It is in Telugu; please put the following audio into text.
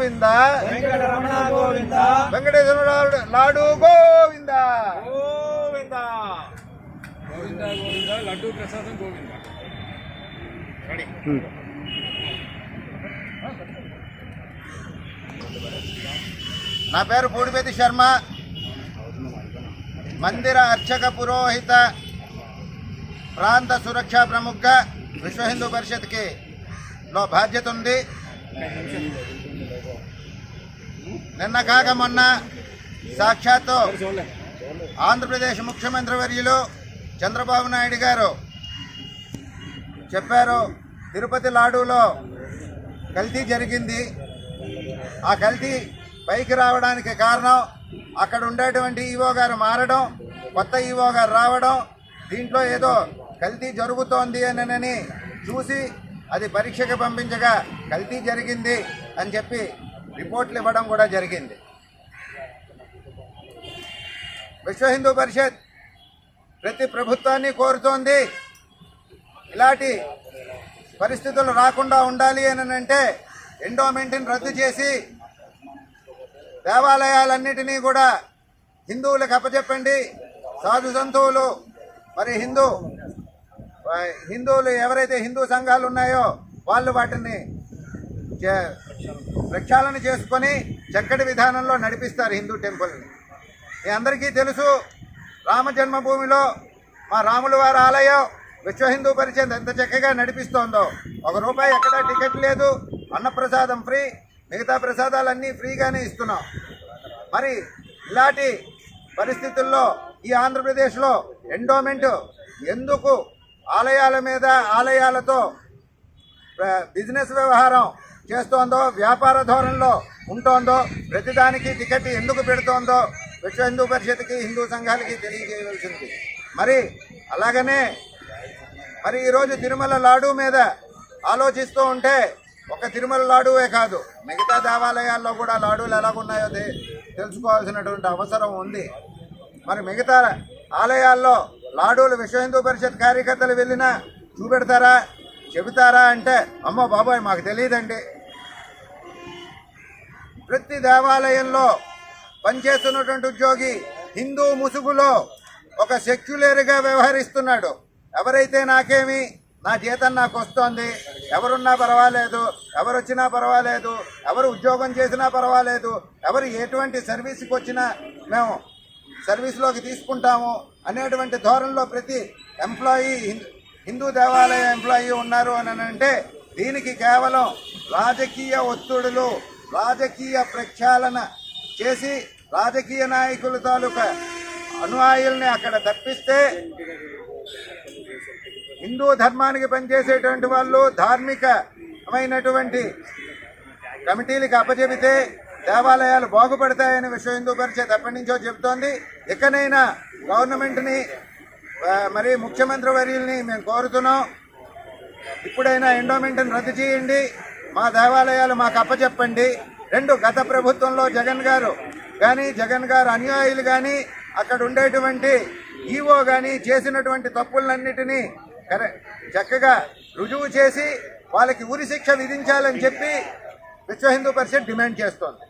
గోవింద. వెంకటేశ్వర లాడు- లాడు గోవింద. గోవింద. గోవింద గోవింద లడ్డూ ప్రసాదం గోవింద. నా పేరు పూడిపేతి శర్మ. మందిర అర్చక పురోహిత ప్రాంత సురక్షా ప్రముఖ విశ్వ హిందూ పరిషత్కి లో బాధ్యత ఉంది. నిన్న కాక మొన్న సాక్షాత్తు ఆంధ్రప్రదేశ్ ముఖ్యమంత్రి వర్యులు చంద్రబాబు నాయుడు గారు చెప్పారు తిరుపతి లాడూలో కల్తీ జరిగింది. ఆ కల్తీ పైకి రావడానికి కారణం అక్కడ ఉండేటువంటి ఈవో గారు మారడం కొత్త ఈవో గారు రావడం దీంట్లో ఏదో కల్తీ జరుగుతోంది అనని చూసి అది పరీక్షకు పంపించగా కల్తీ జరిగింది అని చెప్పి రిపోర్ట్లు ఇవ్వడం కూడా జరిగింది. విశ్వ హిందూ పరిషత్ ప్రతి ప్రభుత్వాన్ని కోరుతోంది ఇలాంటి పరిస్థితులు రాకుండా ఉండాలి అని అంటే ఎండోమెంట్ని రద్దు చేసి దేవాలయాలన్నిటినీ కూడా హిందువులకు అప్పచెప్పండి. సాధు సంతువులు మరి హిందూ హిందువులు ఎవరైతే హిందూ సంఘాలు ఉన్నాయో వాళ్ళు వాటిని ప్రక్షాళన చేసుకొని చక్కటి విధానంలో నడిపిస్తారు హిందూ టెంపుల్ని మీ అందరికీ తెలుసు రామ జన్మభూమిలో మా రాముల వారి ఆలయం విశ్వ హిందూ పరిషత్ ఎంత చక్కగా నడిపిస్తోందో. ఒక రూపాయి ఎక్కడ టికెట్ లేదు అన్నప్రసాదం ఫ్రీ మిగతా ప్రసాదాలన్నీ ఫ్రీగానే ఇస్తున్నాం. మరి ఇలాంటి పరిస్థితుల్లో ఈ ఆంధ్రప్రదేశ్లో ఎండోమెంట్ ఎందుకు ఆలయాల మీద ఆలయాలతో బిజినెస్ వ్యవహారం చేస్తోందో వ్యాపార ధోరణిలో ఉంటోందో ప్రతిదానికి టికెట్ ఎందుకు పెడుతోందో విశ్వ హిందూ పరిషత్కి హిందూ సంఘాలకి తెలియజేయవలసింది. మరి అలాగనే మరి ఈరోజు తిరుమల లాడు మీద ఆలోచిస్తూ ఉంటే ఒక తిరుమల లాడువే కాదు మిగతా దేవాలయాల్లో కూడా లాడులు ఎలాగున్నాయో తెలుసుకోవాల్సినటువంటి అవసరం ఉంది. మరి మిగతా ఆలయాల్లో లాడూలు విశ్వ హిందూ పరిషత్ కార్యకర్తలు వెళ్ళినా చూపెడతారా చెబుతారా అంటే అమ్మో బాబాయ్ మాకు తెలియదండి. ప్రతి దేవాలయంలో పనిచేస్తున్నటువంటి ఉద్యోగి హిందూ ముసుగులో ఒక సెక్యులర్గా వ్యవహరిస్తున్నాడు. ఎవరైతే నాకేమి నా జీతం నాకు వస్తోంది ఎవరున్నా పర్వాలేదు ఎవరు వచ్చినా పర్వాలేదు ఎవరు ఉద్యోగం చేసినా పర్వాలేదు ఎవరు ఎటువంటి సర్వీస్కి వచ్చినా మేము సర్వీస్లోకి తీసుకుంటాము అనేటువంటి ధోరణిలో ప్రతి ఎంప్లాయీ హిందూ దేవాలయ ఎంప్లాయీ ఉన్నారు అని అంటే దీనికి కేవలం రాజకీయ ఒత్తిడులు రాజకీయ ప్రక్షాళన చేసి రాజకీయ నాయకుల తాలూకా అనుయాయుల్ని అక్కడ తప్పిస్తే హిందూ ధర్మానికి పనిచేసేటువంటి వాళ్ళు ధార్మికమైనటువంటి కమిటీలకు అప్పచెబితే దేవాలయాలు బాగుపడతాయని విశ్వ హిందూ పరిషత్ ఎప్పటి నుంచో చెబుతోంది. ఇకనైనా గవర్నమెంట్ని మరి ముఖ్యమంత్రి వర్యుల్ని మేము కోరుతున్నాం. ఇప్పుడైనా ఎండోమెంట్ని రద్దు చేయండి. మా దేవాలయాలు మాకు అప్పచెప్పండి. రెండు గత ప్రభుత్వంలో జగన్ గారు కానీ జగన్ గారు అనుయాయులు కానీ అక్కడ ఉండేటువంటి ఈవో కానీ చేసినటువంటి తప్పులన్నిటినీ చక్కగా రుజువు చేసి వాళ్ళకి ఉరి శిక్ష విధించాలని చెప్పి విశ్వ హిందూ పరిషత్ డిమాండ్ చేస్తోంది.